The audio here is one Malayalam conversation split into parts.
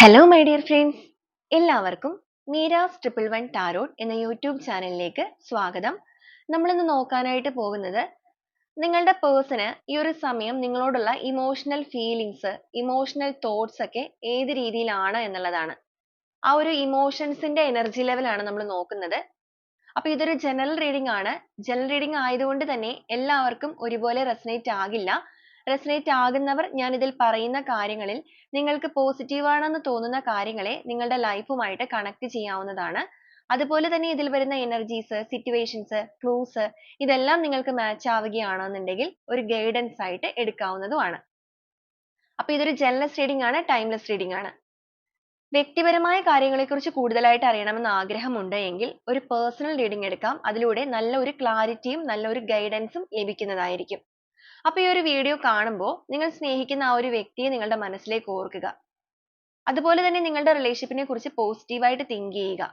ഹലോ മൈ ഡിയർ ഫ്രണ്ട്സ് എല്ലാവർക്കും മീരാസ് ട്രിപ്പിൾ വൺ ടാരോട്ട് എന്ന യൂട്യൂബ് ചാനലിലേക്ക് സ്വാഗതം. നമ്മളിന്ന് നോക്കാനായിട്ട് പോകുന്നത് നിങ്ങളുടെ പേഴ്സണ് ഈ ഒരു സമയം നിങ്ങളോടുള്ള ഇമോഷണൽ ഫീലിങ്സ് ഇമോഷണൽ തോട്ട്സ് ഒക്കെ ഏത് രീതിയിലാണ് എന്നുള്ളതാണ്. ആ ഒരു ഇമോഷൻസിന്റെ എനർജി ലെവലാണ് നമ്മൾ നോക്കുന്നത്. അപ്പൊ ഇതൊരു ജനറൽ റീഡിംഗ് ആണ്. ജനറൽ റീഡിംഗ് ആയതുകൊണ്ട് തന്നെ എല്ലാവർക്കും ഒരുപോലെ റെസനേറ്റ് ആകില്ല. റെസനേറ്റ് ആകുന്നവർ ഞാൻ ഇതിൽ പറയുന്ന കാര്യങ്ങളിൽ നിങ്ങൾക്ക് പോസിറ്റീവ് ആണെന്ന് തോന്നുന്ന കാര്യങ്ങളെ നിങ്ങളുടെ ലൈഫുമായിട്ട് കണക്ട് ചെയ്യാവുന്നതാണ്. അതുപോലെ തന്നെ ഇതിൽ വരുന്ന എനർജീസ് സിറ്റുവേഷൻസ് ക്ലൂസ് ഇതെല്ലാം നിങ്ങൾക്ക് മാച്ച് ആവുകയാണെന്നുണ്ടെങ്കിൽ ഒരു ഗൈഡൻസ് ആയിട്ട് എടുക്കാവുന്നതുമാണ്. അപ്പൊ ഇതൊരു ജനറൽസ് റീഡിംഗ് ആണ് ടൈംലെസ് റീഡിംഗ് ആണ്. വ്യക്തിപരമായ കാര്യങ്ങളെക്കുറിച്ച് കൂടുതലായിട്ട് അറിയണമെന്ന് ആഗ്രഹമുണ്ട് എങ്കിൽ ഒരു പേഴ്സണൽ റീഡിംഗ് എടുക്കാം. അതിലൂടെ നല്ല ഒരു ക്ലാരിറ്റിയും നല്ല ഒരു ഗൈഡൻസും ലഭിക്കുന്നതായിരിക്കും. അപ്പൊ ഈ ഒരു വീഡിയോ കാണുമ്പോൾ നിങ്ങൾ സ്നേഹിക്കുന്ന ആ ഒരു വ്യക്തിയെ നിങ്ങളുടെ മനസ്സിലേക്ക് ഓർക്കുക. അതുപോലെ തന്നെ നിങ്ങളുടെ റിലേഷൻഷിപ്പിനെ കുറിച്ച് പോസിറ്റീവായിട്ട് തിങ്ക് ചെയ്യുക.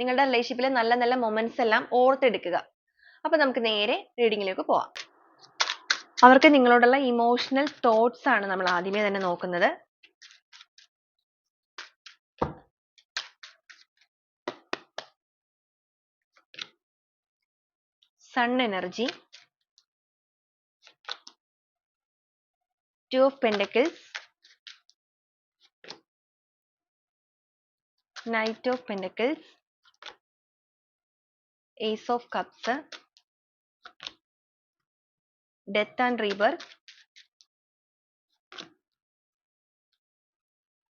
നിങ്ങളുടെ റിലേഷൻഷിപ്പിലെ നല്ല നല്ല മൊമെന്റ്സ് എല്ലാം ഓർത്തെടുക്കുക. അപ്പൊ നമുക്ക് നേരെ റീഡിങ്ങിലേക്ക് പോവാം. അവർക്ക് നിങ്ങളോടുള്ള ഇമോഷണൽ തോട്ട്സ് ആണ് നമ്മൾ ആദ്യമേ തന്നെ നോക്കുന്നത്. Sun energy two of pentacles. Knight of pentacles. Ace of cups. Death and rebirth.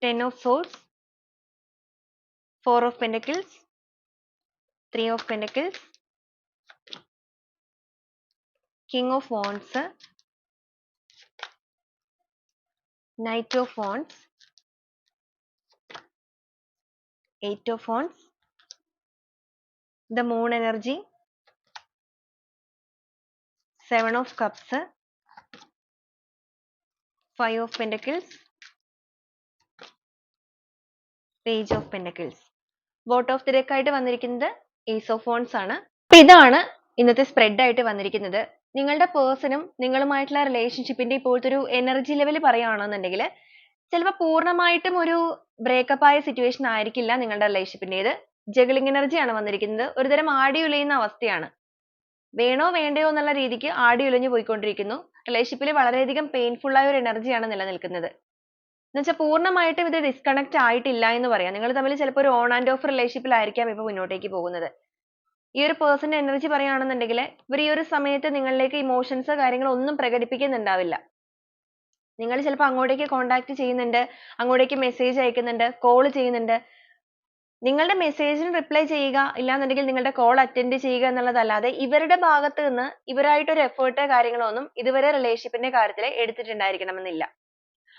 Ten of swords. Four of pentacles. Three of pentacles. King of wands Of Wands, the Moon energy, Seven of Cups, Five of Pentacles, Page of Pentacles. Bot of the deck ആയിട്ട് വന്നിരിക്കുന്നത് ഏസ് ഓഫ് ആണ് അപ്പൊ ഇതാണ് ഇന്നത്തെ സ്പ്രെഡ് ആയിട്ട് വന്നിരിക്കുന്നത് നിങ്ങളുടെ പേഴ്സണും നിങ്ങളുമായിട്ടുള്ള റിലേഷൻഷിപ്പിന്റെ ഇപ്പോഴത്തെ ഒരു എനർജി ലെവൽ പറയുകയാണെന്നുണ്ടെങ്കിൽ ചിലപ്പോൾ പൂർണമായിട്ടും ഒരു ബ്രേക്കപ്പ് ആയ സിറ്റുവേഷൻ ആയിരിക്കില്ല നിങ്ങളുടെ റിലേഷൻഷിപ്പിന്റെത് ജഗിളിംഗ് എനർജി ആണ് വന്നിരിക്കുന്നത്. ഒരുതരം ആടി ഉലയുന്ന അവസ്ഥയാണ്. വേണോ വേണ്ടയോ എന്നുള്ള രീതിക്ക് ആടി ഉലഞ്ഞു പോയിക്കൊണ്ടിരിക്കുന്നു. റിലേഷൻഷിപ്പിൽ വളരെയധികം പെയിൻഫുൾ ആയ ഒരു എനർജിയാണ് നിലനിൽക്കുന്നത്. എന്നുവെച്ചാൽ പൂർണമായിട്ടും ഇത് ഡിസ്കണക്ട് ആയിട്ടില്ല എന്ന് പറയാം. നിങ്ങൾ തമ്മിൽ ചിലപ്പോൾ ഒരു ഓൺ ആൻഡ് ഓഫ് റിലേഷൻഷിപ്പിലായിരിക്കാം ഇപ്പോൾ മുന്നോട്ടേക്ക് പോകുന്നത്. ഈ ഒരു പേഴ്സന്റെ എനർജി പറയുകയാണെന്നുണ്ടെങ്കിൽ ഇവർ ഈ ഒരു സമയത്ത് നിങ്ങളിലേക്ക് ഇമോഷൻസ് കാര്യങ്ങൾ ഒന്നും പ്രകടിപ്പിക്കുന്നുണ്ടാവില്ല. നിങ്ങൾ ചിലപ്പോൾ അങ്ങോട്ടേക്ക് കോണ്ടാക്ട് ചെയ്യുന്നുണ്ട് അങ്ങോട്ടേക്ക് മെസ്സേജ് അയക്കുന്നുണ്ട് കോൾ ചെയ്യുന്നുണ്ട്. നിങ്ങളുടെ മെസ്സേജിന് റിപ്ലൈ ചെയ്യുക ഇല്ലാന്നുണ്ടെങ്കിൽ നിങ്ങളുടെ കോൾ അറ്റൻഡ് ചെയ്യുക എന്നുള്ളതല്ലാതെ ഇവരുടെ ഭാഗത്ത് നിന്ന് ഇവരായിട്ട് ഒരു എഫേർട്ട് കാര്യങ്ങളോ ഒന്നും ഇതുവരെ റിലേഷൻഷിപ്പിന്റെ കാര്യത്തിൽ എടുത്തിട്ടുണ്ടായിരിക്കണമെന്നില്ല.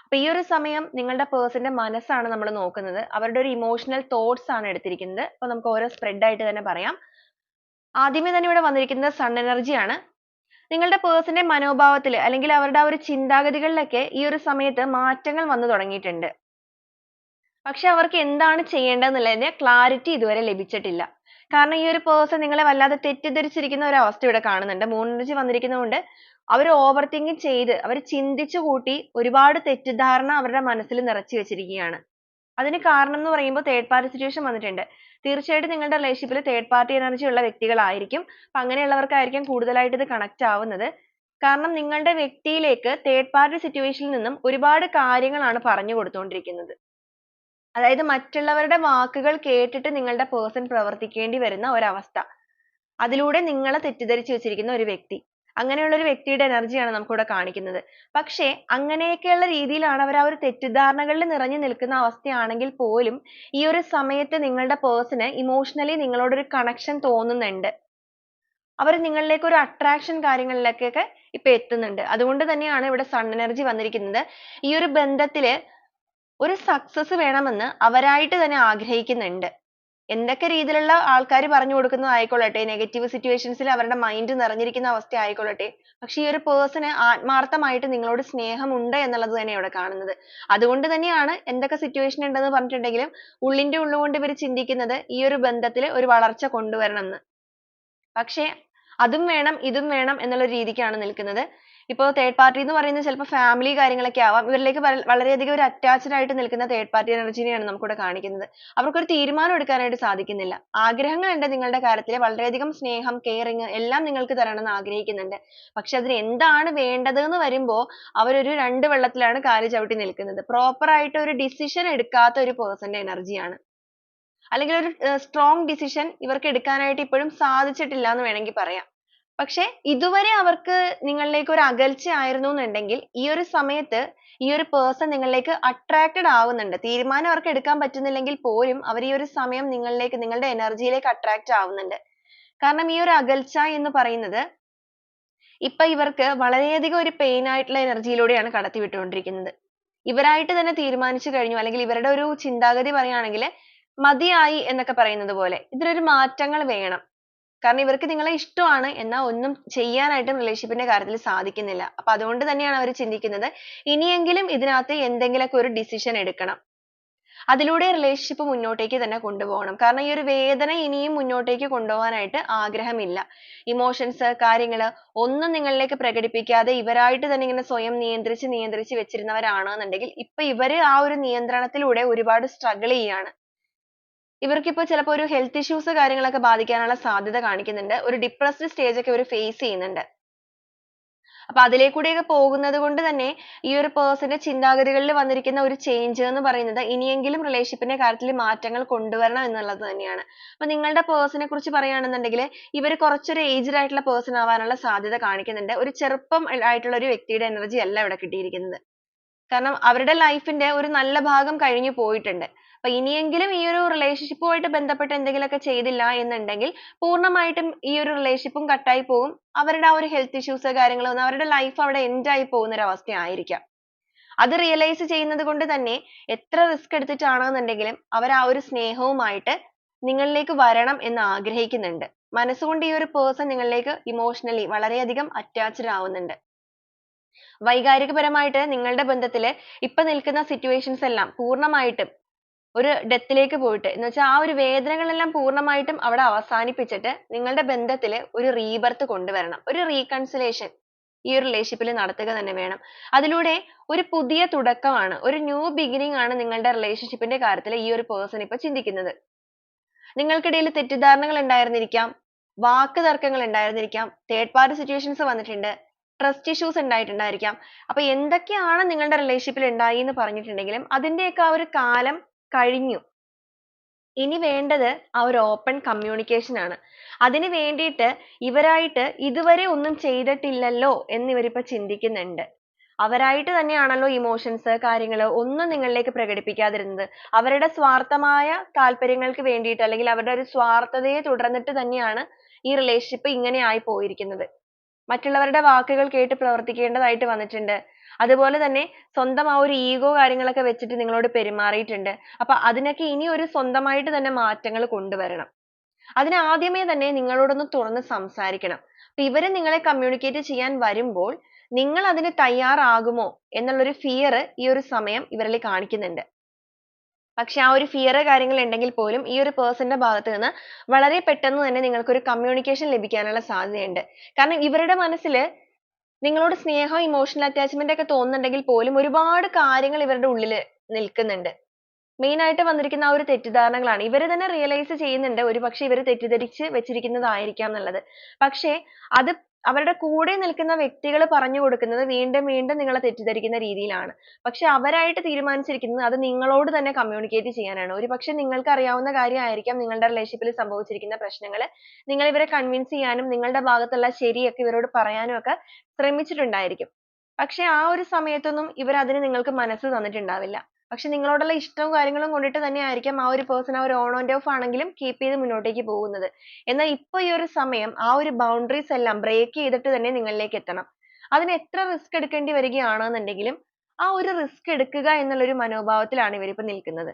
അപ്പൊ ഈ ഒരു സമയം നിങ്ങളുടെ പേഴ്സന്റെ മനസ്സാണ് നമ്മൾ നോക്കുന്നത്. അവരുടെ ഒരു ഇമോഷണൽ തോട്ട്സ് ആണ് എടുത്തിരിക്കുന്നത്. അപ്പൊ നമുക്ക് ഓരോ സ്പ്രെഡ് ആയിട്ട് തന്നെ പറയാം. ആദ്യമേ തന്നെ ഇവിടെ വന്നിരിക്കുന്നത് സൺ എനർജി ആണ്. നിങ്ങളുടെ പേഴ്സന്റെ മനോഭാവത്തിൽ അല്ലെങ്കിൽ അവരുടെ ആ ഒരു ചിന്താഗതികളിലൊക്കെ ഈ ഒരു സമയത്ത് മാറ്റങ്ങൾ വന്നു തുടങ്ങിയിട്ടുണ്ട്. പക്ഷെ അവർക്ക് എന്താണ് ചെയ്യേണ്ടതെന്നുള്ളതിന്റെ ക്ലാരിറ്റി ഇതുവരെ ലഭിച്ചിട്ടില്ല. കാരണം ഈ ഒരു പേഴ്സൺ നിങ്ങളെ വല്ലാതെ തെറ്റിദ്ധരിച്ചിരിക്കുന്ന ഒരു അവസ്ഥ ഇവിടെ കാണുന്നുണ്ട്. മൂൺ എനർജി വന്നിരിക്കുന്നതുകൊണ്ട് അവർ ഓവർ തിങ്കിങ് ചെയ്ത് അവർ ചിന്തിച്ചു കൂട്ടി ഒരുപാട് തെറ്റിദ്ധാരണ അവരുടെ മനസ്സിൽ നിറച്ചു വെച്ചിരിക്കുകയാണ്. അതിന് കാരണം എന്ന് പറയുമ്പോൾ തേർഡ് പാർട്ടി സിറ്റുവേഷൻ വന്നിട്ടുണ്ട്. തീർച്ചയായിട്ടും നിങ്ങളുടെ റിലേഷൻഷിപ്പിൽ തേർഡ് പാർട്ടി എനർജി ഉള്ള വ്യക്തികളായിരിക്കും. അപ്പൊ അങ്ങനെയുള്ളവർക്കായിരിക്കും കൂടുതലായിട്ട് ഇത് കണക്ട് ആവുന്നത്. കാരണം നിങ്ങളുടെ വ്യക്തിയിലേക്ക് തേർഡ് പാർട്ടി സിറ്റുവേഷനിൽ നിന്നും ഒരുപാട് കാര്യങ്ങളാണ് പറഞ്ഞു കൊടുത്തുകൊണ്ടിരിക്കുന്നത് അതായത് മറ്റുള്ളവരുടെ വാക്കുകൾ കേട്ടിട്ട് നിങ്ങളുടെ പേഴ്സൺ പ്രവർത്തിക്കേണ്ടി വരുന്ന ഒരവസ്ഥ. അതിലൂടെ നിങ്ങളെ തെറ്റിദ്ധരിച്ചു വെച്ചിരിക്കുന്ന ഒരു വ്യക്തി. അങ്ങനെയുള്ള ഒരു വ്യക്തിയുടെ എനർജിയാണ് നമുക്കിവിടെ കാണിക്കുന്നത്. പക്ഷേ അങ്ങനെയൊക്കെയുള്ള രീതിയിലാണ് അവർ ആ ഒരു തെറ്റിദ്ധാരണകളിൽ നിറഞ്ഞു നിൽക്കുന്ന അവസ്ഥയാണെങ്കിൽ പോലും ഈ ഒരു സമയത്ത് നിങ്ങളുടെ പേഴ്സണ് ഇമോഷണലി നിങ്ങളോടൊരു കണക്ഷൻ തോന്നുന്നുണ്ട്. അവർ നിങ്ങളിലേക്ക് ഒരു അട്രാക്ഷൻ കാര്യങ്ങളിലേക്കൊക്കെ ഇപ്പൊ എത്തുന്നുണ്ട്. അതുകൊണ്ട് തന്നെയാണ് ഇവിടെ സൺ എനർജി വന്നിരിക്കുന്നത്. ഈ ഒരു ബന്ധത്തിൽ ഒരു സക്സസ് വേണമെന്ന് അവരായിട്ട് തന്നെ ആഗ്രഹിക്കുന്നുണ്ട്. എന്തൊക്കെ രീതിയിലുള്ള ആൾക്കാർ പറഞ്ഞു കൊടുക്കുന്നത് ആയിക്കൊള്ളട്ടെ. നെഗറ്റീവ് സിറ്റുവേഷൻസിൽ അവരുടെ മൈൻഡ് നിറഞ്ഞിരിക്കുന്ന അവസ്ഥ ആയിക്കൊള്ളട്ടെ. പക്ഷെ ഈ ഒരു പേഴ്സണ് ആത്മാർത്ഥമായിട്ട് നിങ്ങളോട് സ്നേഹമുണ്ട് എന്നുള്ളത് തന്നെ ഇവിടെ കാണുന്നത്. അതുകൊണ്ട് തന്നെയാണ് എന്തൊക്കെ സിറ്റുവേഷൻ ഉണ്ടെന്ന് പറഞ്ഞിട്ടുണ്ടെങ്കിലും ഉള്ളിന്റെ ഉള്ളുകൊണ്ട് ഇവർ ചിന്തിക്കുന്നത് ഈ ഒരു ബന്ധത്തിൽ ഒരു വളർച്ച കൊണ്ടുവരണം എന്ന് പക്ഷേ അതും വേണം ഇതും വേണം എന്നുള്ള രീതിക്കാണ് നിൽക്കുന്നത്. ഇപ്പൊ തേർഡ് പാർട്ടി എന്ന് പറയുന്നത് ചിലപ്പോൾ ഫാമിലി കാര്യങ്ങളൊക്കെ ആവാം. ഇവരിലേക്ക് വളരെയധികം ഒരു attached ആയിട്ട് നിൽക്കുന്ന third party energy നെയാണ് നമുക്കിവിടെ കാണിക്കുന്നത്. അവർക്ക് ഒരു തീരുമാനം എടുക്കാനായിട്ട് സാധിക്കുന്നില്ല. ആഗ്രഹങ്ങൾ ഉണ്ട് നിങ്ങളുടെ കാര്യത്തിൽ വളരെയധികം സ്നേഹം caring എല്ലാം നിങ്ങൾക്ക് തരണമെന്ന് ആഗ്രഹിക്കുന്നുണ്ട്. പക്ഷെ അതിന് എന്താണ് വേണ്ടത് എന്ന് വരുമ്പോ അവരൊരു രണ്ട് വെള്ളത്തിലാണ് കാൽ ചവിട്ടി നിൽക്കുന്നത്. Proper ആയിട്ട് ഒരു ഡിസിഷൻ എടുക്കാത്ത ഒരു പേഴ്സന്റെ ന്റെ energy ആണ് അല്ലെങ്കിൽ ഒരു strong ഡിസിഷൻ ഇവർക്ക് എടുക്കാനായിട്ട് ഇപ്പോഴും സാധിച്ചിട്ടില്ല എന്ന് വേണമെങ്കിൽ പറയാം. പക്ഷെ ഇതുവരെ അവർക്ക് നിങ്ങളിലേക്ക് ഒരു അകൽച്ച ആയിരുന്നു എന്നുണ്ടെങ്കിൽ ഈ ഒരു സമയത്ത് ഈ ഒരു person നിങ്ങളിലേക്ക് attracted ആവുന്നുണ്ട്. തീരുമാനം അവർക്ക് എടുക്കാൻ പറ്റുന്നില്ലെങ്കിൽ പോലും അവർ ഈ ഒരു സമയം നിങ്ങളിലേക്ക് നിങ്ങളുടെ energy യിലേക്ക് attract ആവുന്നുണ്ട്. കാരണം ഈ ഒരു അകൽച്ച എന്ന് പറയുന്നത് ഇപ്പൊ ഇവർക്ക് വളരെയധികം ഒരു pain ആയിട്ടുള്ള energy യിലൂടെയാണ് കടത്തിവിട്ടുകൊണ്ടിരിക്കുന്നത് ഇവരായിട്ട് തന്നെ തീരുമാനിച്ചു കഴിഞ്ഞു. അല്ലെങ്കിൽ ഇവരുടെ ഒരു ചിന്താഗതി പറയുകയാണെങ്കിൽ മതിയായി എന്നൊക്കെ പറയുന്നത് പോലെ ഇതിലൊരു മാറ്റങ്ങൾ വേണം. കാരണം ഇവർക്ക് നിങ്ങളെ ഇഷ്ടമാണ് എന്നാൽ ഒന്നും ചെയ്യാനായിട്ടും relationship ന്റെ കാര്യത്തിൽ സാധിക്കുന്നില്ല. അപ്പൊ അതുകൊണ്ട് തന്നെയാണ് അവർ ചിന്തിക്കുന്നത് ഇനിയെങ്കിലും ഇതിനകത്ത് എന്തെങ്കിലുമൊക്കെ ഒരു ഡിസിഷൻ എടുക്കണം. അതിലൂടെ റിലേഷൻഷിപ്പ് മുന്നോട്ടേക്ക് തന്നെ കൊണ്ടുപോകണം. കാരണം ഈ ഒരു വേദന ഇനിയും മുന്നോട്ടേക്ക് കൊണ്ടുപോകാനായിട്ട് ആഗ്രഹമില്ല. ഇമോഷൻസ് കാര്യങ്ങൾ ഒന്നും നിങ്ങളിലേക്ക് പ്രകടിപ്പിക്കാതെ ഇവരായിട്ട് തന്നെ ഇങ്ങനെ സ്വയം നിയന്ത്രിച്ച് നിയന്ത്രിച്ച് വെച്ചിരുന്നവരാണെന്നുണ്ടെങ്കിൽ ഇപ്പൊ ഇവർ ആ ഒരു നിയന്ത്രണത്തിലൂടെ ഒരുപാട് സ്ട്രഗിൾ ചെയ്യാണ്. ഇവർക്ക് ചിലപ്പോ ഒരു health issues കാര്യങ്ങളൊക്കെ ബാധിക്കാനുള്ള സാധ്യത കാണിക്കുന്നുണ്ട്. ഒരു depressed stage ഒക്കെ ഇവർ face ചെയ്യുന്നുണ്ട്. അപ്പൊ അതിലേക്കൂടെയൊക്കെ പോകുന്നത് കൊണ്ട് തന്നെ ഈ ഒരു person ന്റെ ചിന്താഗതികളിൽ വന്നിരിക്കുന്ന ഒരു change എന്ന് പറയുന്നത് ഇനിയെങ്കിലും relationship ന്റെ കാര്യത്തിൽ മാറ്റങ്ങൾ കൊണ്ടുവരണം എന്നുള്ളത് തന്നെയാണ്. അപ്പൊ നിങ്ങളുടെ person നെ കുറിച്ച് പറയുകയാണെന്നുണ്ടെങ്കിൽ ഇവർ കുറച്ചൊരു aged ആയിട്ടുള്ള person ആവാനുള്ള സാധ്യത കാണിക്കുന്നുണ്ട്. ഒരു ചെറുപ്പം ആയിട്ടുള്ള ഒരു വ്യക്തിയുടെ energy അല്ല ഇവിടെ കിട്ടിയിരിക്കുന്നത്. കാരണം അവരുടെ life ന്റെ ഒരു നല്ല ഭാഗം കഴിഞ്ഞു പോയിട്ടുണ്ട്. അപ്പൊ ഇനിയെങ്കിലും ഈ ഒരു റിലേഷൻഷിപ്പുമായിട്ട് ബന്ധപ്പെട്ട് എന്തെങ്കിലുമൊക്കെ ചെയ്തില്ല എന്നുണ്ടെങ്കിൽ പൂർണമായിട്ടും ഈ ഒരു റിലേഷൻഷിപ്പും കട്ടായി പോകും അവരുടെ ആ ഒരു ഹെൽത്ത് issues കാര്യങ്ങൾ വന്ന് അവരുടെ ലൈഫ് അവിടെ എൻഡ് ആയി പോകുന്ന ഒരു അവസ്ഥയായിരിക്കാം അത് റിയലൈസ് ചെയ്യുന്നത് കൊണ്ട് തന്നെ എത്ര risk എടുത്തിട്ടാണെന്നുണ്ടെങ്കിലും അവർ ആ ഒരു സ്നേഹവുമായിട്ട് നിങ്ങളിലേക്ക് വരണം എന്ന് ആഗ്രഹിക്കുന്നുണ്ട്. മനസ്സുകൊണ്ട് ഈ ഒരു പേഴ്സൺ നിങ്ങളിലേക്ക് emotionally വളരെയധികം attached ആവുന്നുണ്ട്. വൈകാരികപരമായിട്ട് നിങ്ങളുടെ ബന്ധത്തിൽ ഇപ്പൊ നിൽക്കുന്ന സിറ്റുവേഷൻസ് എല്ലാം പൂർണമായിട്ടും ഒരു death ലേക്ക് പോയിട്ട്. എന്ന് വെച്ചാൽ ആ ഒരു വേദനകളെല്ലാം പൂർണമായിട്ടും അവിടെ അവസാനിപ്പിച്ചിട്ട് നിങ്ങളുടെ ബന്ധത്തിൽ ഒരു rebirth കൊണ്ടുവരണം. ഒരു റീകൺസിലേഷൻ ഈ ഒരു relationship ൽ നടത്തുക തന്നെ വേണം. അതിലൂടെ ഒരു പുതിയ തുടക്കമാണ്. ഒരു ന്യൂ beginning ആണ് നിങ്ങളുടെ റിലേഷൻഷിപ്പിന്റെ ന്റെ കാര്യത്തിൽ ഈ ഒരു പേഴ്സൺ ഇപ്പൊ ചിന്തിക്കുന്നത്. നിങ്ങൾക്കിടയിൽ തെറ്റിദ്ധാരണകൾ ഉണ്ടായിരുന്നിരിക്കാം. വാക്ക് തർക്കങ്ങൾ ഉണ്ടായിരുന്നിരിക്കാം. തേർഡ് പാർട്ടി സിറ്റുവേഷൻസ് വന്നിട്ടുണ്ട്. ട്രസ്റ്റ് issues ഉണ്ടായിട്ടുണ്ടായിരിക്കാം. അപ്പൊ എന്തൊക്കെയാണ് നിങ്ങളുടെ റിലേഷൻഷിപ്പിൽ ഉണ്ടായി എന്ന് പറഞ്ഞിട്ടുണ്ടെങ്കിലും അതിന്റെയൊക്കെ ആ ഒരു കാലം കഴിഞ്ഞു. ഇനി വേണ്ടത് ആ ഒരു ഓപ്പൺ കമ്മ്യൂണിക്കേഷൻ ആണ്. അതിന് വേണ്ടിയിട്ട് ഇവരായിട്ട് ഇതുവരെ ഒന്നും ചെയ്തിട്ടില്ലല്ലോ എന്ന് ഇവരിപ്പോ ചിന്തിക്കുന്നുണ്ട്. അവരായിട്ട് തന്നെയാണല്ലോ ഇമോഷൻസ് കാര്യങ്ങൾ ഒന്നും നിങ്ങളിലേക്ക് പ്രകടിപ്പിക്കാതിരുന്നത്. അവരുടെ സ്വാർത്ഥമായ താല്പര്യങ്ങൾക്ക് വേണ്ടിയിട്ട് അല്ലെങ്കിൽ അവരുടെ ഒരു സ്വാർത്ഥതയെ തുടർന്നിട്ട് തന്നെയാണ് ഈ റിലേഷൻഷിപ്പ് ഇങ്ങനെ ആയി പോയിരിക്കുന്നത്. മറ്റുള്ളവരുടെ വാക്കുകൾ കേട്ട് പ്രവർത്തിക്കേണ്ടതായിട്ട് വന്നിട്ടുണ്ട്. അതുപോലെ തന്നെ സ്വന്തം ആ ഒരു ഈഗോ കാര്യങ്ങളൊക്കെ വെച്ചിട്ട് നിങ്ങളോട് പെരുമാറിയിട്ടുണ്ട്. അപ്പൊ അതിനൊക്കെ ഇനി ഒരു സ്വന്തമായിട്ട് തന്നെ മാറ്റങ്ങൾ കൊണ്ടുവരണം. അതിന് ആദ്യമേ തന്നെ നിങ്ങളോടൊന്ന് തുറന്ന് സംസാരിക്കണം. അപ്പൊ ഇവർ നിങ്ങളെ കമ്മ്യൂണിക്കേറ്റ് ചെയ്യാൻ വരുമ്പോൾ നിങ്ങൾ അതിന് തയ്യാറാകുമോ എന്നുള്ളൊരു ഫിയർ ഈ ഒരു സമയം ഇവരിൽ കാണിക്കുന്നുണ്ട്. പക്ഷെ ആ ഒരു ഫിയർ കാര്യങ്ങൾ ഉണ്ടെങ്കിൽ പോലും ഈ ഒരു പേഴ്സന്റെ ന്റെ ഭാഗത്ത് നിന്ന് വളരെ പെട്ടെന്ന് തന്നെ നിങ്ങൾക്ക് ഒരു കമ്മ്യൂണിക്കേഷൻ ലഭിക്കാനുള്ള സാധ്യതയുണ്ട്. കാരണം ഇവരുടെ മനസ്സിൽ നിങ്ങളോട് സ്നേഹം emotional അറ്റാച്ച്മെന്റ് ഒക്കെ തോന്നുന്നുണ്ടെങ്കിൽ പോലും ഒരുപാട് കാര്യങ്ങൾ ഇവരുടെ ഉള്ളിൽ നിൽക്കുന്നുണ്ട്. മെയിൻ ആയിട്ട് വന്നിരിക്കുന്ന ആ ഒരു തെറ്റിദ്ധാരണകളാണ്. ഇവർ തന്നെ റിയലൈസ് ചെയ്യുന്നുണ്ട് ഒരുപക്ഷെ ഇവർ തെറ്റിദ്ധരിച്ച് വെച്ചിരിക്കുന്നതായിരിക്കാം എന്നുള്ളത്. പക്ഷേ അത് അവരുടെ കൂടെ നിൽക്കുന്ന വ്യക്തികൾ പറഞ്ഞു കൊടുക്കുന്നത് വീണ്ടും വീണ്ടും നിങ്ങളെ തെറ്റിദ്ധരിക്കുന്ന രീതിയിലാണ്. പക്ഷെ അവരായിട്ട് തീരുമാനിച്ചിരിക്കുന്നത് അത് നിങ്ങളോട് തന്നെ കമ്മ്യൂണിക്കേറ്റ് ചെയ്യാനാണ്. ഒരുപക്ഷെ നിങ്ങൾക്ക് അറിയാവുന്ന കാര്യമായിരിക്കാം നിങ്ങളുടെ റിലേഷൻഷിപ്പിൽ സംഭവിച്ചിരിക്കുന്ന പ്രശ്നങ്ങൾ. നിങ്ങൾ ഇവരെ കൺവിൻസ് ചെയ്യാനും നിങ്ങളുടെ ഭാഗത്തുള്ള ശരിയൊക്കെ ഇവരോട് പറയാനും ഒക്കെ ശ്രമിച്ചിട്ടുണ്ടായിരിക്കും. പക്ഷെ ആ ഒരു സമയത്തൊന്നും ഇവർ നിങ്ങൾക്ക് മനസ്സ് തന്നിട്ടുണ്ടാവില്ല. പക്ഷെ നിങ്ങളോടുള്ള ഇഷ്ടവും കാര്യങ്ങളും കൊണ്ടിട്ട് തന്നെ ആയിരിക്കാം ആ ഒരു പേഴ്സൺ ആ ഒരു ഓൺ ആൻഡ് ഓഫ് ആണെങ്കിലും കീപ്പ് ചെയ്ത് മുന്നോട്ടേക്ക് പോകുന്നത്. എന്നാൽ ഇപ്പൊ ഈ ഒരു സമയം ആ ഒരു ബൗണ്ടറീസ് എല്ലാം ബ്രേക്ക് ചെയ്തിട്ട് തന്നെ നിങ്ങളിലേക്ക് എത്തണം. അതിന് എത്ര റിസ്ക് എടുക്കേണ്ടി വരികയാണെന്നുണ്ടെങ്കിലും ആ ഒരു റിസ്ക് എടുക്കുക എന്നുള്ള ഒരു മനോഭാവത്തിലാണ് ഇവരിപ്പോ നിൽക്കുന്നത്.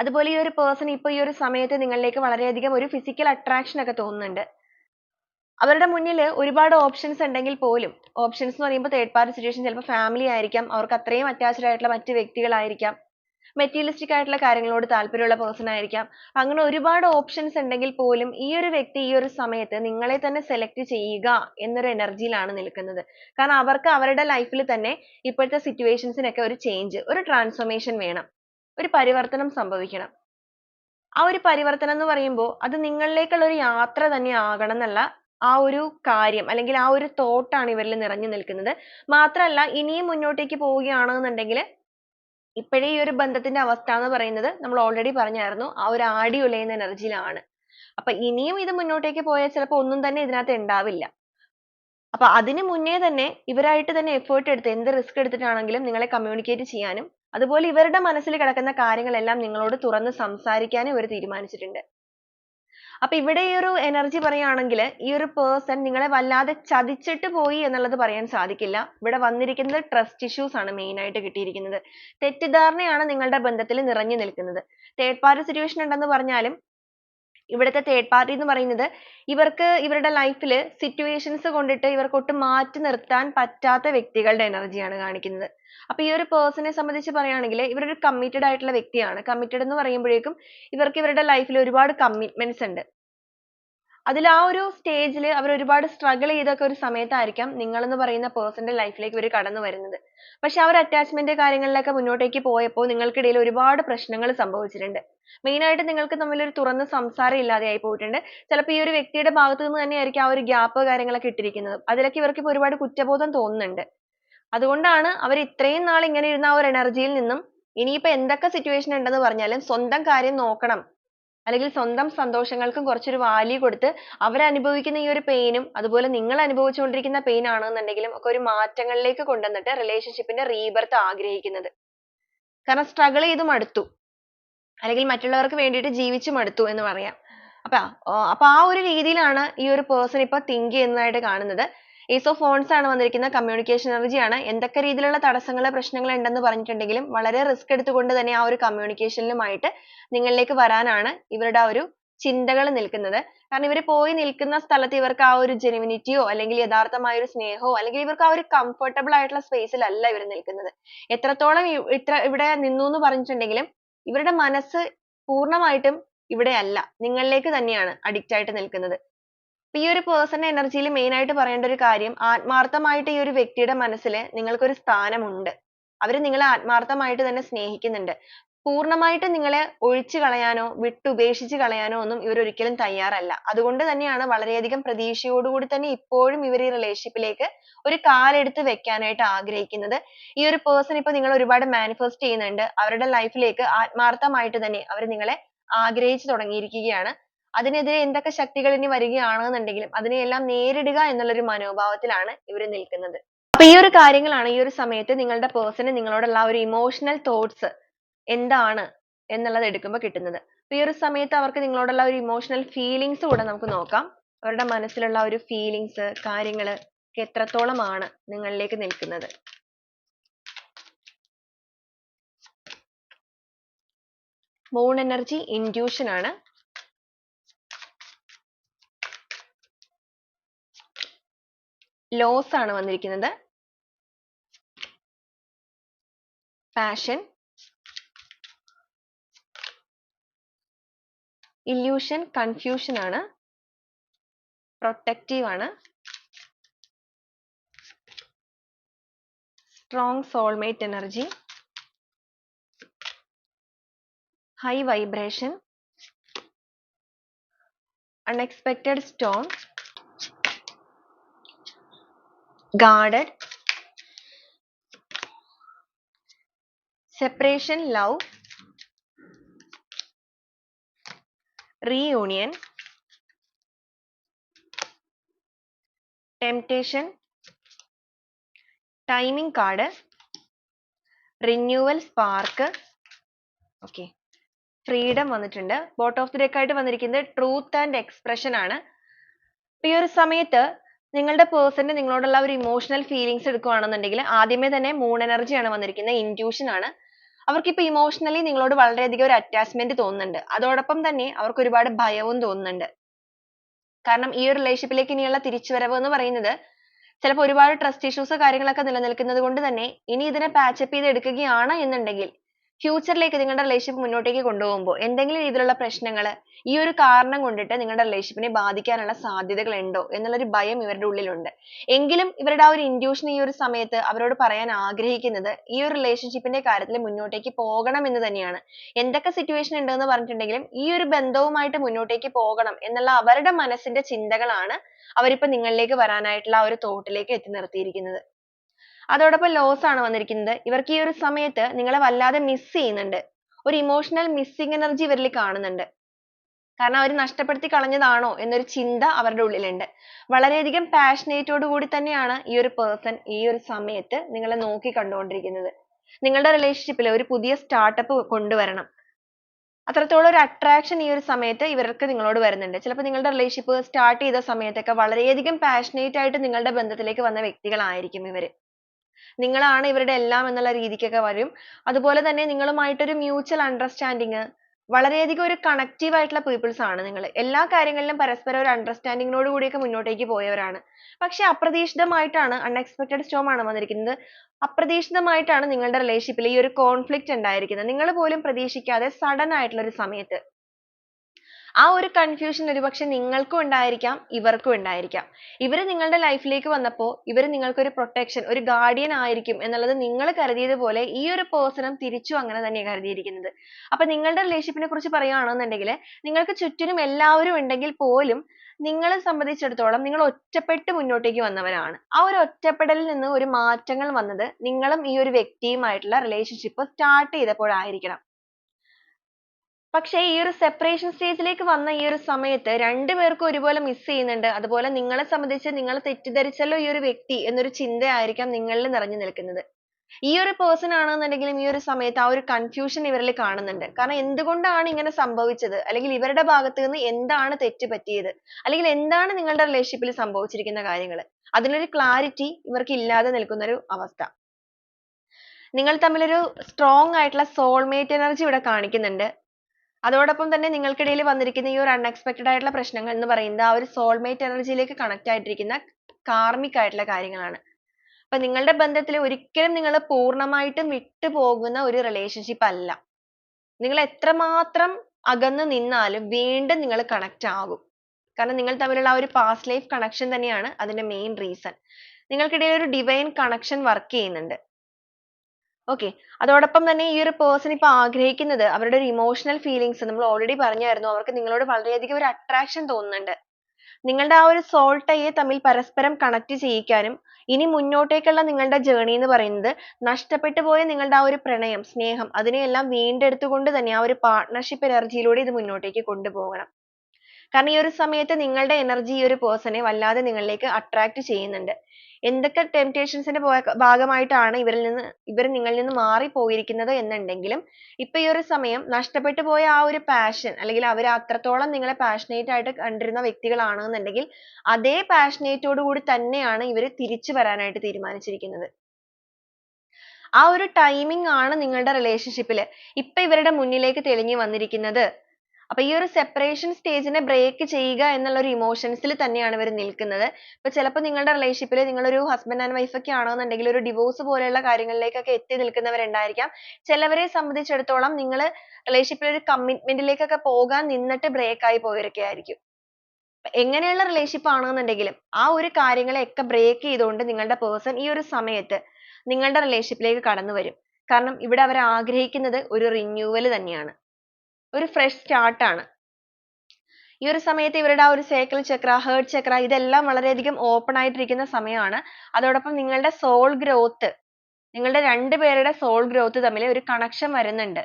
അതുപോലെ ഈ ഒരു പേഴ്സൺ ഇപ്പൊ ഈ ഒരു സമയത്ത് നിങ്ങളിലേക്ക് വളരെയധികം ഒരു ഫിസിക്കൽ attraction ഒക്കെ തോന്നുന്നുണ്ട്. അവരുടെ മുന്നിൽ ഒരുപാട് ഓപ്ഷൻസ് ഉണ്ടെങ്കിൽ പോലും ഓപ്ഷൻസ് എന്ന് പറയുമ്പോൾ തേർഡ് പാർട്ടി സിറ്റുവേഷൻ ചിലപ്പോൾ ഫാമിലി ആയിരിക്കാം അവർക്ക് അത്രയും അറ്റാച്ച്ഡ് ആയിട്ടുള്ള മറ്റ് വ്യക്തികളായിരിക്കാം മെറ്റീരിയലിസ്റ്റിക് ആയിട്ടുള്ള കാര്യങ്ങളോട് താല്പര്യമുള്ള പേഴ്സൺ ആയിരിക്കാം. അങ്ങനെ ഒരുപാട് ഓപ്ഷൻസ് ഉണ്ടെങ്കിൽ പോലും ഈ ഒരു വ്യക്തി ഈ ഒരു സമയത്ത് നിങ്ങളെ തന്നെ സെലക്ട് ചെയ്യുക എന്നൊരു എനർജിയിലാണ് നിൽക്കുന്നത്. കാരണം അവർക്ക് അവരുടെ ലൈഫിൽ തന്നെ ഇപ്പോഴത്തെ സിറ്റുവേഷൻസിനൊക്കെ ഒരു ചേഞ്ച് ഒരു ട്രാൻസ്ഫോർമേഷൻ വേണം ഒരു പരിവർത്തനം സംഭവിക്കണം. ആ ഒരു പരിവർത്തനം എന്ന് പറയുമ്പോൾ അത് നിങ്ങളിലേക്കുള്ള ഒരു യാത്ര തന്നെ ആകണം എന്നല്ല ആ ഒരു കാര്യം അല്ലെങ്കിൽ ആ ഒരു തോട്ടാണ് ഇവരിൽ നിറഞ്ഞു നിൽക്കുന്നത്. മാത്രമല്ല ഇനിയും മുന്നോട്ടേക്ക് പോവുകയാണെന്നുണ്ടെങ്കിൽ ഇപ്പോഴേ ഈ ഒരു ബന്ധത്തിന്റെ അവസ്ഥ എന്ന് പറയുന്നത് നമ്മൾ ഓൾറെഡി പറഞ്ഞായിരുന്നു ആ ഒരു ആടി ഉലയുന്ന എനർജിയിലാണ്. യിലാണ് അപ്പൊ ഇനിയും ഇത് മുന്നോട്ടേക്ക് പോയാൽ ചിലപ്പോൾ ഒന്നും തന്നെ ഇതിനകത്ത് ഉണ്ടാവില്ല. അപ്പൊ അതിന് മുന്നേ തന്നെ ഇവരായിട്ട് തന്നെ എഫേർട്ട് എടുത്ത് എന്ത് റിസ്ക് എടുത്തിട്ടാണെങ്കിലും നിങ്ങളെ കമ്മ്യൂണിക്കേറ്റ് ചെയ്യാനും അതുപോലെ ഇവരുടെ മനസ്സിൽ കിടക്കുന്ന കാര്യങ്ങളെല്ലാം നിങ്ങളോട് തുറന്ന് സംസാരിക്കാനും ഇവർ തീരുമാനിച്ചിട്ടുണ്ട്. അപ്പൊ ഇവിടെ ഈ ഒരു എനർജി പറയുകയാണെങ്കിൽ ഈ ഒരു പേഴ്സൺ നിങ്ങളെ വല്ലാതെ ചതിച്ചിട്ട് പോയി എന്നുള്ളത് പറയാൻ സാധിക്കില്ല. ഇവിടെ വന്നിരിക്കുന്നത് trust issues ആണ് main ആയിട്ട് കിട്ടിയിരിക്കുന്നത്. തെറ്റിദ്ധാരണയാണ് നിങ്ങളുടെ ബന്ധത്തിൽ നിറഞ്ഞു നിൽക്കുന്നത്. third party situation ഉണ്ടെന്ന് പറഞ്ഞാലും ഇവിടുത്തെ തേർഡ് പാർട്ടി എന്ന് പറയുന്നത് ഇവർക്ക് ഇവരുടെ ലൈഫിൽ സിറ്റുവേഷൻസ് കൊണ്ടിട്ട് ഇവർക്ക് ഒട്ടും മാറ്റി നിർത്താൻ പറ്റാത്ത വ്യക്തികളുടെ energy ആണ് കാണിക്കുന്നത്. അപ്പൊ ഈ ഒരു നെ സംബന്ധിച്ച് പറയുകയാണെങ്കിൽ ഇവരൊരു കമ്മിറ്റഡ് ആയിട്ടുള്ള വ്യക്തിയാണ്. കമ്മിറ്റഡ് എന്ന് പറയുമ്പോഴേക്കും ഇവർക്ക് ഇവരുടെ ലൈഫിൽ ഒരുപാട് കമ്മിറ്റ്മെന്റ്സ് ഉണ്ട്. അതിൽ ആ ഒരു സ്റ്റേജിൽ അവർ ഒരുപാട് സ്ട്രഗിൾ ചെയ്തൊക്കെ ഒരു സമയത്തായിരിക്കാം നിങ്ങൾ എന്ന് പറയുന്ന പേഴ്സന്റെ ലൈഫിലേക്ക് ഇവർ കടന്നു വരുന്നത്. പക്ഷെ അവർ attachment കാര്യങ്ങളിലൊക്കെ മുന്നോട്ടേക്ക് പോയപ്പോൾ നിങ്ങൾക്കിടയിൽ ഒരുപാട് പ്രശ്നങ്ങൾ സംഭവിച്ചിട്ടുണ്ട്. Main ആയിട്ട് നിങ്ങൾക്ക് തമ്മിൽ ഒരു തുറന്ന സംസാരം ഇല്ലാതെയായി പോയിട്ടുണ്ട്. ചിലപ്പോൾ ഈ ഒരു വ്യക്തിയുടെ ഭാഗത്ത് നിന്ന് തന്നെയായിരിക്കും ആ ഒരു ഗ്യാപ്പ് കാര്യങ്ങളൊക്കെ ഇട്ടിരിക്കുന്നത്. അതിലൊക്കെ ഇവർക്ക് ഇപ്പോൾ ഒരുപാട് കുറ്റബോധം തോന്നുന്നുണ്ട്. അതുകൊണ്ടാണ് അവർ ഇത്രയും നാൾ ഇങ്ങനെ ഇരുന്ന ആ ഒരു എനർജിയിൽ യിൽ നിന്നും ഇനിയിപ്പോ എന്തൊക്കെ situation ഉണ്ടെന്ന് പറഞ്ഞാലും സ്വന്തം കാര്യം നോക്കണം. അല്ലെങ്കിൽ സ്വന്തം സന്തോഷങ്ങൾക്കും കുറച്ചൊരു വാല്യൂ കൊടുത്ത് അവരനുഭവിക്കുന്ന ഈ ഒരു പെയിനും അതുപോലെ നിങ്ങൾ അനുഭവിച്ചുകൊണ്ടിരിക്കുന്ന പെയിൻ ആണെന്നുണ്ടെങ്കിലും ഒക്കെ ഒരു മാറ്റങ്ങളിലേക്ക് കൊണ്ടുവന്നിട്ട് റിലേഷൻഷിപ്പിന്റെ റീബർത്ത് ആഗ്രഹിക്കുന്നത്. കാരണം സ്ട്രഗിൾ ചെയ്ത് മടുത്തു. അല്ലെങ്കിൽ മറ്റുള്ളവർക്ക് വേണ്ടിയിട്ട് ജീവിച്ചു മടുത്തു എന്ന് പറയാം. അപ്പൊ അപ്പൊ ആ ഒരു രീതിയിലാണ് ഈ ഒരു പേഴ്സൺ ഇപ്പൊ തിങ്ക് ചെയ്യുന്നതായിട്ട് കാണുന്നത്. Ace ഓഫ് ഓൺസ് ആണ് വന്നിരിക്കുന്നത് കമ്മ്യൂണിക്കേഷൻ എനർജി ആണ്. എന്തൊക്കെ രീതിയിലുള്ള തടസ്സങ്ങൾ പ്രശ്നങ്ങൾ ഉണ്ടെന്ന് പറഞ്ഞിട്ടുണ്ടെങ്കിലും വളരെ റിസ്ക് എടുത്തുകൊണ്ട് തന്നെ ആ ഒരു കമ്മ്യൂണിക്കേഷനിലുമായിട്ട് നിങ്ങളിലേക്ക് വരാനാണ് ഇവരുടെ ആ ഒരു ചിന്തകൾ നിൽക്കുന്നത്. കാരണം ഇവർ പോയി നിൽക്കുന്ന സ്ഥലത്ത് ഇവർക്ക് ആ ഒരു ജെനുവിനിറ്റിയോ അല്ലെങ്കിൽ യഥാർത്ഥമായ ഒരു സ്നേഹമോ അല്ലെങ്കിൽ ഇവർക്ക് ആ ഒരു കംഫർട്ടബിൾ ആയിട്ടുള്ള സ്പേസിലല്ല ഇവർ നിൽക്കുന്നത്. എത്രത്തോളം ഇത്ര ഇവിടെ നിന്നു എന്ന് പറഞ്ഞിട്ടുണ്ടെങ്കിലും ഇവരുടെ മനസ്സ് പൂർണമായിട്ടും ഇവിടെ അല്ല നിങ്ങളിലേക്ക് തന്നെയാണ് addict ആയിട്ട് നിൽക്കുന്നത്. അപ്പൊ ഈ ഒരു person energy ൽ main ആയിട്ട് പറയേണ്ട ഒരു കാര്യം ആത്മാർത്ഥമായിട്ട് ഈ ഒരു വ്യക്തിയുടെ മനസ്സിൽ നിങ്ങൾക്ക് ഒരു സ്ഥാനമുണ്ട്. അവർ നിങ്ങളെ ആത്മാർത്ഥമായിട്ട് തന്നെ സ്നേഹിക്കുന്നുണ്ട്. പൂർണമായിട്ട് നിങ്ങളെ ഒഴിച്ചു കളയാനോ വിട്ടുപേക്ഷിച്ച് കളയാനോ ഒന്നും ഇവർ ഒരിക്കലും തയ്യാറല്ല. അതുകൊണ്ട് തന്നെയാണ് വളരെയധികം പ്രതീക്ഷയോടുകൂടി തന്നെ ഇപ്പോഴും ഇവർ ഈ relationship ലേക്ക് ഒരു കാലെടുത്ത് വെക്കാനായിട്ട് ആഗ്രഹിക്കുന്നത്. ഈ ഒരു person ഇപ്പൊ നിങ്ങൾ ഒരുപാട് manifest ചെയ്യുന്നുണ്ട്. അവരുടെ life ലേക്ക് ആത്മാർത്ഥമായിട്ട് തന്നെ അവർ നിങ്ങളെ ആഗ്രഹിച്ചു തുടങ്ങിയിരിക്കുകയാണ്. അതിനെതിരെ എന്തൊക്കെ ശക്തികൾ ഇനി വരികയാണെന്നുണ്ടെങ്കിലും അതിനെയെല്ലാം നേരിടുക എന്നുള്ള ഒരു മനോഭാവത്തിലാണ് ഇവർ നിൽക്കുന്നത്. അപ്പൊ ഈ ഒരു കാര്യങ്ങളാണ് ഈ ഒരു സമയത്ത് നിങ്ങളുടെ ന് നിങ്ങളോടുള്ള ഒരു ഇമോഷണൽ തോട്ട്സ് എന്താണ് എന്നുള്ളത് എടുക്കുമ്പോൾ കിട്ടുന്നത്. അപ്പൊ ഈ ഒരു സമയത്ത് അവർക്ക് നിങ്ങളോടുള്ള ഒരു ഇമോഷണൽ feelings കൂടെ നമുക്ക് നോക്കാം. അവരുടെ മനസ്സിലുള്ള ഒരു feelings കാര്യങ്ങൾ എത്രത്തോളമാണ് നിങ്ങളിലേക്ക് നിൽക്കുന്നത്. മൂൺ എനർജി intuition ആണ്. ലോസ് ആണ് വന്നിരിക്കുന്നത്. പാഷൻ ഇല്യൂഷൻ കൺഫ്യൂഷൻ ആണ്. പ്രൊട്ടക്റ്റീവ് ആണ്. Strong soulmate energy high vibration unexpected stone guarded separation love reunion temptation timing card renewal spark okay freedom വന്നിട്ടുണ്ട് bottom of the deck ആയിട്ട് വന്നിരിക്കുന്നത് truth and expression ആണ് ഈ ഒരു സമയത്ത് നിങ്ങളുടെ ന് നിങ്ങളോടുള്ള ഒരു emotional feelings എടുക്കുകയാണെന്നുണ്ടെങ്കിൽ ആദ്യമേ തന്നെ മൂൺ energy ആണ് വന്നിരിക്കുന്നത് intuition ആണ്. അവർക്ക് ഇപ്പൊ emotionally നിങ്ങളോട് വളരെയധികം ഒരു അറ്റാച്ച്മെന്റ് തോന്നുന്നുണ്ട്. അതോടൊപ്പം തന്നെ അവർക്ക് ഒരുപാട് ഭയവും തോന്നുന്നുണ്ട്. കാരണം ഈ ഒരു relationship ലേക്ക് ഇനിയുള്ള തിരിച്ചുവരവ് എന്ന് പറയുന്നത് ചിലപ്പോൾ ഒരുപാട് ട്രസ്റ്റ് issues കാര്യങ്ങളൊക്കെ നിലനിൽക്കുന്നത് കൊണ്ട് തന്നെ ഇനി ഇതിനെ up ചെയ്ത് എടുക്കുകയാണ് എന്നുണ്ടെങ്കിൽ ഫ്യൂച്ചറിലേക്ക് നിങ്ങളുടെ റിലേഷൻഷിപ്പ് മുന്നോട്ടേക്ക് കൊണ്ടുപോകുമ്പോൾ എന്തെങ്കിലും രീതിയിലുള്ള പ്രശ്നങ്ങൾ ഈ ഒരു കാരണം കൊണ്ടിട്ട് നിങ്ങളുടെ റിലേഷൻഷിപ്പിനെ ബാധിക്കാനുള്ള സാധ്യതകൾ ഉണ്ടോ എന്നുള്ളൊരു ഭയം ഇവരുടെ ഉള്ളിലുണ്ട്. എങ്കിലും ഇവരുടെ ആ ഒരു ഇൻഡ്യൂഷൻ ഈ ഒരു സമയത്ത് അവരോട് പറയാൻ ആഗ്രഹിക്കുന്നത് ഈ ഒരു റിലേഷൻഷിപ്പിന്റെ കാര്യത്തിൽ മുന്നോട്ടേക്ക് പോകണം എന്ന് തന്നെയാണ്. എന്തൊക്കെ സിറ്റുവേഷൻ ഉണ്ടെന്ന് പറഞ്ഞിട്ടുണ്ടെങ്കിലും ഈ ഒരു ബന്ധവുമായിട്ട് മുന്നോട്ടേക്ക് പോകണം എന്നുള്ള അവരുടെ മനസ്സിന്റെ ചിന്തകളാണ് അവരിപ്പോ നിങ്ങളിലേക്ക് വരാനായിട്ടുള്ള ആ ഒരു തോട്ടിലേക്ക് എത്തി നിർത്തിയിരിക്കുന്നത്. അതോടൊപ്പം ലോസ് ആണ് വന്നിരിക്കുന്നത്. ഇവർക്ക് ഈ ഒരു സമയത്ത് നിങ്ങളെ വല്ലാതെ മിസ് ചെയ്യുന്നുണ്ട്. ഒരു ഇമോഷണൽ മിസ്സിംഗ് എനർജി ഇവരിൽ കാണുന്നുണ്ട്. കാരണം അവർ നഷ്ടപ്പെടുത്തി കളഞ്ഞതാണോ എന്നൊരു ചിന്ത അവരുടെ ഉള്ളിലുണ്ട്. വളരെയധികം പാഷനേറ്റോട് കൂടി തന്നെയാണ് ഈ ഒരു പേഴ്സൺ ഈ ഒരു സമയത്ത് നിങ്ങളെ നോക്കി കണ്ടുകൊണ്ടിരിക്കുന്നത്. നിങ്ങളുടെ റിലേഷൻഷിപ്പിൽ ഒരു പുതിയ സ്റ്റാർട്ടപ്പ് കൊണ്ടുവരണം. അത്രത്തോളം ഒരു അട്രാക്ഷൻ ഈ ഒരു സമയത്ത് ഇവർക്ക് നിങ്ങളോട് വരുന്നുണ്ട്. ചിലപ്പോൾ നിങ്ങളുടെ റിലേഷൻഷിപ്പ് സ്റ്റാർട്ട് ചെയ്ത സമയത്തൊക്കെ വളരെയധികം പാഷനേറ്റ് ആയിട്ട് നിങ്ങളുടെ ബന്ധത്തിലേക്ക് വന്ന വ്യക്തികളായിരിക്കും ഇവർ നിങ്ങളാണ് ഇവരുടെ എല്ലാം എന്നുള്ള രീതിക്കൊക്കെ വരും. അതുപോലെ തന്നെ നിങ്ങളുമായിട്ടൊരു mutual understanding വളരെയധികം ഒരു കണക്റ്റീവ് ആയിട്ടുള്ള പീപ്പിൾസ് ആണ് നിങ്ങൾ എല്ലാ കാര്യങ്ങളിലും പരസ്പരം ഒരു അണ്ടർസ്റ്റാൻഡിങ്ങിനോട് നോട് കൂടിയൊക്കെ മുന്നോട്ടേക്ക് പോയവരാണ്. പക്ഷെ അപ്രതീക്ഷിതമായിട്ടാണ് unexpected സ്റ്റോം ആണ് വന്നിരിക്കുന്നത്. അപ്രതീക്ഷിതമായിട്ടാണ് നിങ്ങളുടെ റിലേഷൻഷിപ്പിൽ ഈ ഒരു കോൺഫ്ലിക്റ്റ് ഉണ്ടായിരിക്കുന്നത്. നിങ്ങൾ പോലും പ്രതീക്ഷിക്കാതെ സഡൻ ആയിട്ടുള്ള ഒരു സമയത്ത്. ആ ഒരു കൺഫ്യൂഷൻ ഒരുപക്ഷെ നിങ്ങൾക്കും ഉണ്ടായിരിക്കാം ഇവർക്കും ഉണ്ടായിരിക്കാം. ഇവർ നിങ്ങളുടെ ലൈഫിലേക്ക് വന്നപ്പോൾ ഇവർ നിങ്ങൾക്കൊരു പ്രൊട്ടക്ഷൻ ഒരു ഗാർഡിയൻ ആയിരിക്കും എന്നുള്ളത് നിങ്ങൾ കരുതിയത് പോലെ ഈ ഒരു പേഴ്സണും തിരിച്ചും അങ്ങനെ തന്നെയാണ് കരുതിയിരിക്കുന്നത്. അപ്പൊ നിങ്ങളുടെ റിലേഷൻഷിപ്പിനെ കുറിച്ച് പറയുകയാണെന്നുണ്ടെങ്കിൽ നിങ്ങൾക്ക് ചുറ്റിനും എല്ലാവരും ഉണ്ടെങ്കിൽ പോലും നിങ്ങളെ സംബന്ധിച്ചിടത്തോളം നിങ്ങൾ ഒറ്റപ്പെട്ട് മുന്നോട്ടേക്ക് വന്നവരാണ്. ആ ഒരു ഒറ്റപ്പെടലിൽ നിന്ന് ഒരു മാറ്റങ്ങൾ വന്നത് നിങ്ങളും ഈ ഒരു വ്യക്തിയുമായിട്ടുള്ള relationship start ചെയ്തപ്പോഴായിരിക്കണം. പക്ഷേ ഈ ഒരു സെപ്പറേഷൻ സ്റ്റേജിലേക്ക് ലേക്ക് വന്ന ഈ ഒരു സമയത്ത് രണ്ടുപേർക്കും ഒരുപോലെ miss ചെയ്യുന്നുണ്ട്. അതുപോലെ നിങ്ങളെ സംബന്ധിച്ച് നിങ്ങൾ തെറ്റിദ്ധരിച്ചല്ലോ ഈ ഒരു വ്യക്തി എന്നൊരു ചിന്തയായിരിക്കാം നിങ്ങളിൽ നിറഞ്ഞു നിൽക്കുന്നത്. ഈ ഒരു person ആണെന്നുണ്ടെങ്കിലും ഈ ഒരു സമയത്ത് ആ ഒരു കൺഫ്യൂഷൻ ഇവരിൽ കാണുന്നുണ്ട്. കാരണം എന്തുകൊണ്ടാണ് ഇങ്ങനെ സംഭവിച്ചത്? അല്ലെങ്കിൽ ഇവരുടെ ഭാഗത്ത് നിന്ന് എന്താണ് തെറ്റ് പറ്റിയത്? അല്ലെങ്കിൽ എന്താണ് നിങ്ങളുടെ റിലേഷൻഷിപ്പിൽ സംഭവിച്ചിരിക്കുന്ന കാര്യങ്ങൾ? അതിനൊരു ക്ലാരിറ്റി ഇവർക്ക് ഇല്ലാതെ നിൽക്കുന്ന ഒരു അവസ്ഥ. നിങ്ങൾ തമ്മിലൊരു strong ആയിട്ടുള്ള സോൾമേറ്റ് എനർജി ഇവിടെ കാണിക്കുന്നുണ്ട്. അതോടൊപ്പം തന്നെ നിങ്ങൾക്കിടയിൽ വന്നിരിക്കുന്ന ഈ ഒരു unexpected ആയിട്ടുള്ള പ്രശ്നങ്ങൾ എന്ന് പറയുന്നത് ആ ഒരു സോൾമേറ്റ് എനർജിയിലേക്ക് കണക്ട് ആയിട്ടിരിക്കുന്ന കാർമിക് ആയിട്ടുള്ള കാര്യങ്ങളാണ്. അപ്പൊ നിങ്ങളുടെ ബന്ധത്തിൽ ഒരിക്കലും നിങ്ങൾ പൂർണമായിട്ടും വിട്ടുപോകുന്ന ഒരു റിലേഷൻഷിപ്പ് അല്ല. നിങ്ങൾ എത്രമാത്രം അകന്നു നിന്നാലും വീണ്ടും നിങ്ങൾ കണക്ട് ആകും കാരണം നിങ്ങൾ തമ്മിലുള്ള ആ ഒരു പാസ്റ്റ് ലൈഫ് കണക്ഷൻ തന്നെയാണ് അതിന്റെ മെയിൻ റീസൺ നിങ്ങൾക്കിടയിൽ ഒരു divine കണക്ഷൻ വർക്ക് ചെയ്യുന്നുണ്ട്. Okay. അതോടൊപ്പം തന്നെ ഈ ഒരു പേഴ്സൺ ഇപ്പൊ ആഗ്രഹിക്കുന്നത് അവരുടെ ഒരു emotional feelings നമ്മൾ already പറഞ്ഞായിരുന്നു. അവർക്ക് നിങ്ങളോട് വളരെയധികം ഒരു attraction തോന്നുന്നുണ്ട്. നിങ്ങളുടെ ആ ഒരു tie തമ്മിൽ പരസ്പരം കണക്ട് ചെയ്യിക്കാനും ഇനി മുന്നോട്ടേക്കുള്ള നിങ്ങളുടെ journey എന്ന് പറയുന്നത് നഷ്ടപ്പെട്ടു പോയ നിങ്ങളുടെ ആ ഒരു പ്രണയം സ്നേഹം അതിനെയെല്ലാം വീണ്ടെടുത്തുകൊണ്ട് തന്നെ ആ ഒരു partnership energy യിലൂടെ ഇത് മുന്നോട്ടേക്ക് കൊണ്ടുപോകണം. കാരണം ഈ ഒരു സമയത്ത് നിങ്ങളുടെ എനർജി ഈ ഒരു പേഴ്സണെ വല്ലാതെ നിങ്ങളിലേക്ക് attract ചെയ്യുന്നുണ്ട്. എന്തൊക്കെ temptations ന്റെ ഭാഗമായിട്ടാണ് ഇവരിൽ നിന്ന് ഇവർ നിങ്ങളിൽ നിന്ന് മാറിപ്പോയിരിക്കുന്നത് എന്നുണ്ടെങ്കിലും ഇപ്പൊ ഈ ഒരു സമയം നഷ്ടപ്പെട്ടു പോയ ആ ഒരു passion അല്ലെങ്കിൽ അവർ അത്രത്തോളം നിങ്ങളെ passionate ആയിട്ട് കണ്ടിരുന്ന വ്യക്തികളാണെന്നുണ്ടെങ്കിൽ അതേ passionate ഓട് കൂടി തന്നെയാണ് ഇവർ തിരിച്ചു വരാനായിട്ട് തീരുമാനിച്ചിരിക്കുന്നത്. ആ ഒരു timing ആണ് നിങ്ങളുടെ relationship ൽ ഇപ്പൊ ഇവരുടെ മുന്നിലേക്ക് തെളിഞ്ഞു വന്നിരിക്കുന്നത്. അപ്പൊ ഈ ഒരു separation stage നെ break ചെയ്യുക എന്നുള്ള ഒരു emotions ൽ തന്നെയാണ് ഇവർ നിൽക്കുന്നത്. ഇപ്പൊ ചിലപ്പോൾ നിങ്ങളുടെ relationship ൽ നിങ്ങൾ ഒരു husband and wife ഒക്കെ ആണെന്നുണ്ടെങ്കിൽ ഒരു divorce പോലെയുള്ള കാര്യങ്ങളിലേക്കൊക്കെ എത്തി നിൽക്കുന്നവരുണ്ടായിരിക്കാം. ചിലവരെ സംബന്ധിച്ചിടത്തോളം നിങ്ങൾ relationship ൽ ഒരു commitment പോകാൻ നിന്നിട്ട് break ആയി പോയവരൊക്കെ ആയിരിക്കും എങ്ങനെയുള്ള relationship ആണെന്നുണ്ടെങ്കിലും ആ ഒരു കാര്യങ്ങളെയൊക്കെ break ചെയ്തുകൊണ്ട് നിങ്ങളുടെ person ഈ ഒരു സമയത്ത് നിങ്ങളുടെ relationship ലേക്ക് കടന്നു വരും കാരണം ഇവിടെ അവർ ആഗ്രഹിക്കുന്നത് ഒരു renewal തന്നെയാണ്. ഒരു ഫ്രഷ് start ആണ്. ഈ ഒരു സമയത്ത് ഇവരുടെ ആ ഒരു sacral chakra heart chakra ഇതെല്ലാം വളരെയധികം ഓപ്പൺ ആയിട്ടിരിക്കുന്ന സമയമാണ്. അതോടൊപ്പം നിങ്ങളുടെ സോൾ ഗ്രോത്ത് നിങ്ങളുടെ രണ്ടുപേരുടെ സോൾ ഗ്രോത്ത് തമ്മിൽ ഒരു കണക്ഷൻ വരുന്നുണ്ട്.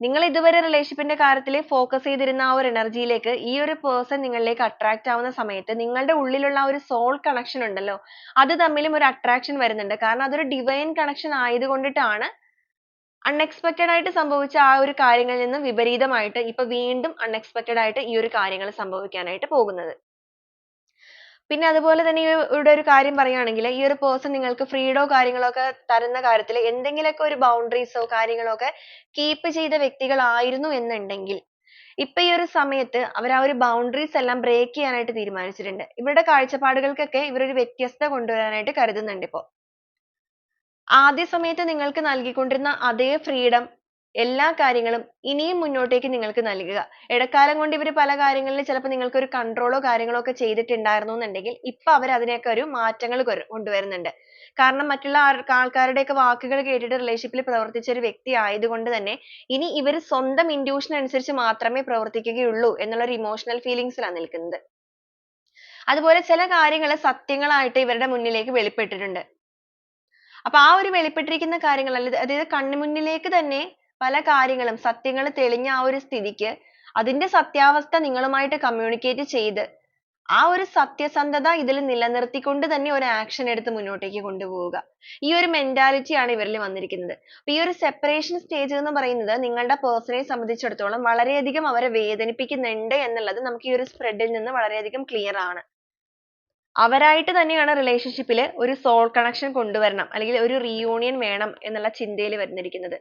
നിങ്ങൾ ഇതുവരെ റിലേഷൻഷിപ്പിന്റെ ന്റെ കാര്യത്തിൽ ഫോക്കസ് ചെയ്തിരുന്ന ആ ഒരു എനർജിയിലേക്ക് യിലേക്ക് ഈ ഒരു പേഴ്സൺ നിങ്ങളിലേക്ക് attract ആവുന്ന സമയത്ത് നിങ്ങളുടെ ഉള്ളിലുള്ള ഒരു സോൾ കണക്ഷൻ ഉണ്ടല്ലോ അത് തമ്മിലും ഒരു attraction വരുന്നുണ്ട്. കാരണം അതൊരു divine connection ആയതുകൊണ്ടിട്ടാണ് unexpected ആയിട്ട് സംഭവിച്ച ആ ഒരു കാര്യങ്ങളിൽ നിന്ന് വിപരീതമായിട്ട് ഇപ്പൊ വീണ്ടും unexpected ആയിട്ട് ഈ ഒരു കാര്യങ്ങൾ സംഭവിക്കാനായിട്ട് പോകുന്നത്. പിന്നെ അതുപോലെ തന്നെ ഇവിടെ ഒരു കാര്യം പറയുകയാണെങ്കിൽ ഈ ഒരു person നിങ്ങൾക്ക് freedom കാര്യങ്ങളോ ഒക്കെ തരുന്ന കാര്യത്തിൽ എന്തെങ്കിലുമൊക്കെ ഒരു boundaries ഓ കാര്യങ്ങളോ ഒക്കെ keep ചെയ്ത വ്യക്തികളായിരുന്നു എന്നുണ്ടെങ്കിൽ ഇപ്പൊ ഈ ഒരു സമയത്ത് അവർ ആ ഒരു boundaries എല്ലാം break ചെയ്യാനായിട്ട് തീരുമാനിച്ചിട്ടുണ്ട്. ഇവരുടെ കാഴ്ചപ്പാടുകൾക്കൊക്കെ ഇവർ ഒരു വ്യത്യസ്തത കൊണ്ടുവരാനായിട്ട് കരുതുന്നുണ്ട് ഇപ്പൊ. ആദ്യ സമയത്ത് നിങ്ങൾക്ക് നൽകിക്കൊണ്ടിരുന്ന അതേ freedom എല്ലാ കാര്യങ്ങളും ഇനിയും മുന്നോട്ടേക്ക് നിങ്ങൾക്ക് നൽകുക. ഇടക്കാലം കൊണ്ട് ഇവർ പല കാര്യങ്ങളിൽ ചിലപ്പോൾ നിങ്ങൾക്ക് ഒരു കൺട്രോളോ കാര്യങ്ങളോ ഒക്കെ ചെയ്തിട്ടുണ്ടായിരുന്നു എന്നുണ്ടെങ്കിൽ ഇപ്പൊ അവർ അതിനൊക്കെ ഒരു മാറ്റങ്ങൾ കൊണ്ടുവരുന്നുണ്ട്. കാരണം മറ്റുള്ള ആൾക്കാരുടെ ഒക്കെ വാക്കുകൾ കേട്ടിട്ട് റിലേഷൻഷിപ്പിൽ പ്രവർത്തിച്ച ഒരു വ്യക്തി ആയതുകൊണ്ട് തന്നെ ഇനി ഇവർ സ്വന്തം intuition അനുസരിച്ച് മാത്രമേ പ്രവർത്തിക്കുകയുള്ളൂ എന്നുള്ള ഒരു emotional feelings നിൽക്കുന്നത്. അതുപോലെ ചില കാര്യങ്ങൾ സത്യങ്ങളായിട്ട് ഇവരുടെ മുന്നിലേക്ക് വെളിപ്പെട്ടിട്ടുണ്ട്. അപ്പൊ ആ ഒരു വെളിപ്പെട്ടിരിക്കുന്ന കാര്യങ്ങൾ അതായത് കൺമുന്നിലേക്ക് തന്നെ പല കാര്യങ്ങളും സത്യങ്ങൾ തെളിഞ്ഞ ആ ഒരു സ്ഥിതിക്ക് അതിന്റെ സത്യാവസ്ഥ നിങ്ങളുമായിട്ട് communicate ചെയ്ത് ആ ഒരു സത്യസന്ധത ഇതിൽ നിലനിർത്തിക്കൊണ്ട് തന്നെ ഒരു action എടുത്ത് മുന്നോട്ടേക്ക് കൊണ്ടുപോവുക. ഈ ഒരു mentality ആണ് ഇവരിൽ വന്നിരിക്കുന്നത്. ഈ ഒരു separation stage എന്ന് പറയുന്നത് നിങ്ങളുടെ person നെ സംബന്ധിച്ചിടത്തോളം വളരെയധികം അവരെ വേദനിപ്പിക്കുന്നുണ്ട് എന്നുള്ളത് നമുക്ക് ഈ ഒരു spread ൽ നിന്ന് വളരെയധികം clear ആണ്. അവരായിട്ട് തന്നെയാണ് relationship ൽ ഒരു soul connection കൊണ്ടുവരണം. അല്ലെങ്കിൽ ഒരു reunion വേണം എന്നുള്ള ചിന്തയിൽ വന്നിരിക്കുന്നത്.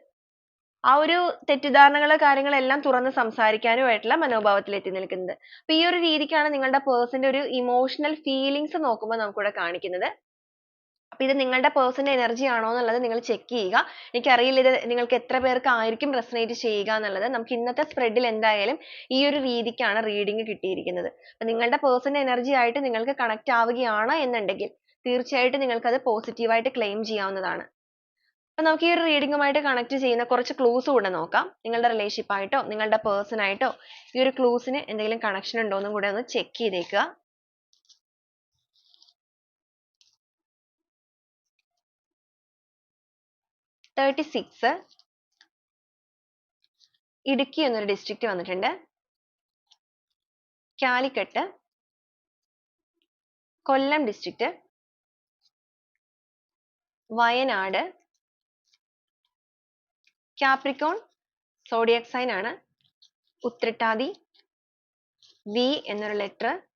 ആ ഒരു തെറ്റിദ്ധാരണകൾ കാര്യങ്ങളെല്ലാം തുറന്ന് സംസാരിക്കാനുമായിട്ടുള്ള മനോഭാവത്തിൽ എത്തി നിൽക്കുന്നത്. അപ്പൊ ഈ ഒരു രീതിക്കാണ് നിങ്ങളുടെ പേഴ്സന്റെ ഒരു ഇമോഷണൽ ഫീലിങ്സ് നോക്കുമ്പോൾ നമുക്കിവിടെ കാണിക്കുന്നത്. അപ്പൊ ഇത് നിങ്ങളുടെ personal energy ആണോ എന്നുള്ളത് നിങ്ങൾ check ചെയ്യുക. എനിക്കറിയില്ല ഇത് നിങ്ങൾക്ക് എത്ര പേർക്ക് ആയിരിക്കും resonate ചെയ്യുക എന്നുള്ളത്. നമുക്ക് ഇന്നത്തെ spread ൽ എന്തായാലും ഈ ഒരു രീതിക്കാണ് reading കിട്ടിയിരിക്കുന്നത്. അപ്പൊ നിങ്ങളുടെ personal energy ആയിട്ട് നിങ്ങൾക്ക് connect ആവുകയാണ് എന്നുണ്ടെങ്കിൽ തീർച്ചയായിട്ടും നിങ്ങൾക്ക് അത് positive ആയിട്ട് claim ചെയ്യാവുന്നതാണ്. അപ്പൊ നമുക്ക് ഈ ഒരു reading മായിട്ട് connect ചെയ്യുന്ന കുറച്ച് clues കൂടെ നോക്കാം. നിങ്ങളുടെ relationship ആയിട്ടോ നിങ്ങളുടെ person ആയിട്ടോ ഈ ഒരു clues ന് എന്തെങ്കിലും connection ഉണ്ടോ എന്നും കൂടെ ഒന്ന് check ചെയ്തേക്കുക. തേർട്ടി സിക്സ് ഇടുക്കി എന്നൊരു ഡിസ്ട്രിക്ട് വന്നിട്ടുണ്ട്. Calicut. Kollam district Wayanad. Capricorn zodiac sign ആണ്. ഉത്രട്ടാതി. വി എന്നൊരു letter.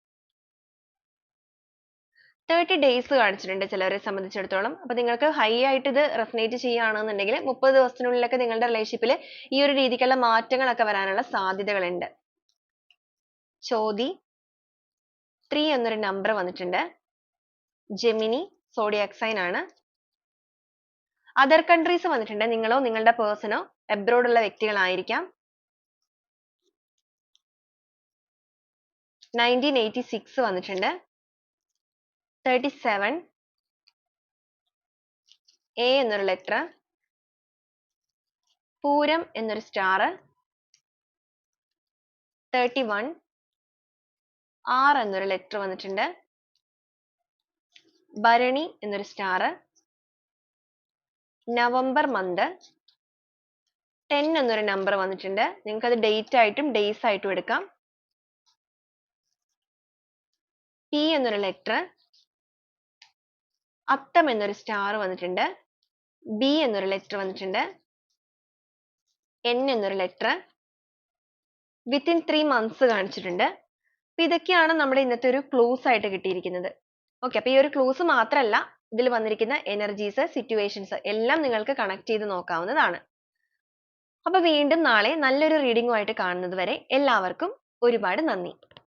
തേർട്ടി ഡേയ്സ് കാണിച്ചിട്ടുണ്ട് ചിലരെ സംബന്ധിച്ചിടത്തോളം. അപ്പൊ നിങ്ങൾക്ക് ഹൈ ആയിട്ട് ഇത് റെസനേറ്റ് ചെയ്യുകയാണെന്നുണ്ടെങ്കിൽ മുപ്പത് ദിവസത്തിനുള്ളിലൊക്കെ നിങ്ങളുടെ റിലേഷൻഷിപ്പിൽ ഈ ഒരു രീതിക്കുള്ള മാറ്റങ്ങളൊക്കെ വരാനുള്ള സാധ്യതകളുണ്ട്. ചോതി. ത്രീ എന്നൊരു നമ്പർ വന്നിട്ടുണ്ട്. ജെമിനി സോഡിയാക് സൈൻ ആണ്. അതർ കൺട്രീസ് വന്നിട്ടുണ്ട്. നിങ്ങളോ നിങ്ങളുടെ പേഴ്സണോ എബ്രോഡ് ഉള്ള വ്യക്തികളായിരിക്കാം. നയന്റീൻ എയ്റ്റി സിക്സ് വന്നിട്ടുണ്ട്. തേർട്ടി സെവൻ എ എന്നൊരു ലെറ്റർ പൂരം എന്നൊരു സ്റ്റാർ തേർട്ടി വൺ ആർ എന്നൊരു ലെറ്റർ വന്നിട്ടുണ്ട്. ഭരണി എന്നൊരു സ്റ്റാർ നവംബർ മന്ത് ടെൻ എന്നൊരു നമ്പർ വന്നിട്ടുണ്ട്. നിങ്ങൾക്ക് അത് ഡേറ്റ് ആയിട്ടും ഡേയ്സ് ആയിട്ടും എടുക്കാം. പി എന്നൊരു ലെറ്റർ അത്തം എന്നൊരു സ്റ്റാർ വന്നിട്ടുണ്ട്. ബി എന്നൊരു ലെറ്റർ വന്നിട്ടുണ്ട്. എൻ എന്നൊരു ലെറ്റർ വിത്തിൻ ത്രീ മന്ത്സ് കാണിച്ചിട്ടുണ്ട്. അപ്പൊ ഇതൊക്കെയാണ് നമ്മുടെ ഇന്നത്തെ ഒരു ക്ലൂസ് ആയിട്ട് കിട്ടിയിരിക്കുന്നത്. ഓക്കെ അപ്പൊ ഈ ഒരു ക്ലൂസ് മാത്രമല്ല ഇതിൽ വന്നിരിക്കുന്ന എനർജീസ് സിറ്റുവേഷൻസ് എല്ലാം നിങ്ങൾക്ക് കണക്ട് ചെയ്ത് നോക്കാവുന്നതാണ്. അപ്പൊ വീണ്ടും നാളെ നല്ലൊരു റീഡിംഗുമായിട്ട് കാണുന്നത് വരെ എല്ലാവർക്കും ഒരുപാട് നന്ദി.